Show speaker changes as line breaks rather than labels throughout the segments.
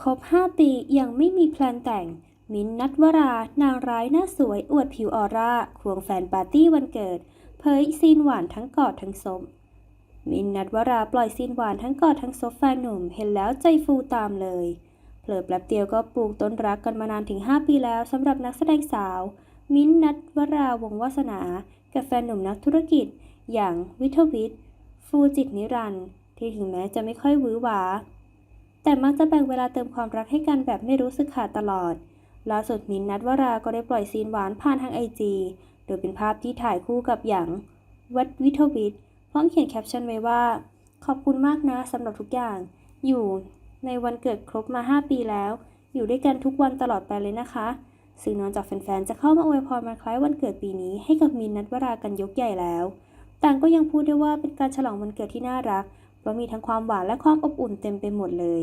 ครบ 5 ปียังไม่มีแพลนแต่ง มิ้นนัทวรา นางร้ายหน้าสวยอวดผิวออร่า ควงแฟนปาร์ตี้วันเกิด เผยซีนหวานทั้งกอดทั้งซบมิ้นนัทวราปล่อยซีนหวานทั้งกอดทั้งซบแฟนหนุ่ม เห็นแล้วใจฟูตามเลย เผลอแป๊บเดียวก็ปลูกต้นรักกันมานานถึง 5 ปีแล้วสำหรับนักแสดงสาว มิ้นนัทวราวงศ์วาสนา กับแฟนหนุ่มนักธุรกิจ อย่างวิทวิทย์ฟูจิตนิรันที่ถึงแม้จะไม่ค่อยหวือหวา แต่มักจะแบ่งเวลาเติมความรักให้กันแบบไม่รู้สึกขาดตลอด ล่าสุดมินนัทวรา ก็ได้ปล่อยซีนหวานผ่านทางไอจีโดยเป็นภาพที่ถ่ายคู่กับหยางวัดวิทวิทย์พร้อมเขียนแคปชั่นไว้ว่า ขอบคุณมากนะสำหรับทุกอย่าง อยู่ในวันเกิดครบมา 5 ปีแล้ว อยู่ด้วยกันทุกวันตลอดไปเลยนะคะ ซึ่งนอกจากแฟนๆ จะเข้ามาอวยพรมาคล้ายวันเกิดปีนี้ให้กับมินนัทวรากันยกใหญ่แล้ว ต่างก็ยังพูดได้ว่าเป็นการฉลองวันเกิดที่น่ารัก เพราะมีทั้งความหวานและความอบอุ่นเต็มไปหมดเลย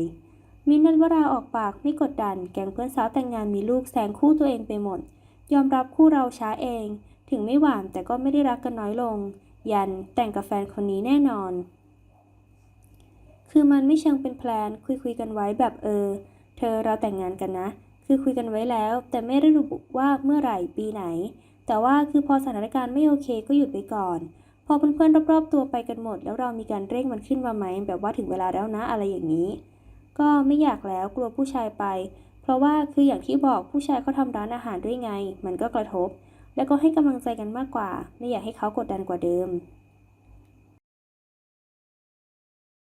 มินนัทวราออกปากไม่กดดัน แก๊งเพื่อนสาวแต่งงานมีลูกแซงคู่ตัวเองไปหมด ยอมรับคู่เราช้าเอง ถึงไม่หวานแต่ก็ไม่ได้รักกันน้อยลง ยันแต่งกับแฟนคนนี้แน่นอน คือมันไม่เชิงเป็นแพลนคุยคุยกันไว้แบบเออ เธอเราแต่งงานกันนะ คือคุยกันไว้แล้ว แต่ไม่ได้ระบุว่าเมื่อไหร่ปีไหน แต่ว่าคือพอสถานการณ์ไม่โอเคก็หยุดไปก่อน พอเพื่อนๆรอบๆ ตัวไปกันหมด แล้วเรามีการเร่งมันขึ้นมาไหม แบบว่าถึงเวลาแล้วนะอะไรอย่างนี้ ก็ไม่อยากแล้วกลัวผู้ชายไป เพราะว่าคืออย่างที่บอกผู้ชายเขาทำร้านอาหารด้วยไง มันก็กระทบ แล้วก็ให้กำลังใจกันมากกว่า ไม่อยากให้เขากดดันกว่าเดิม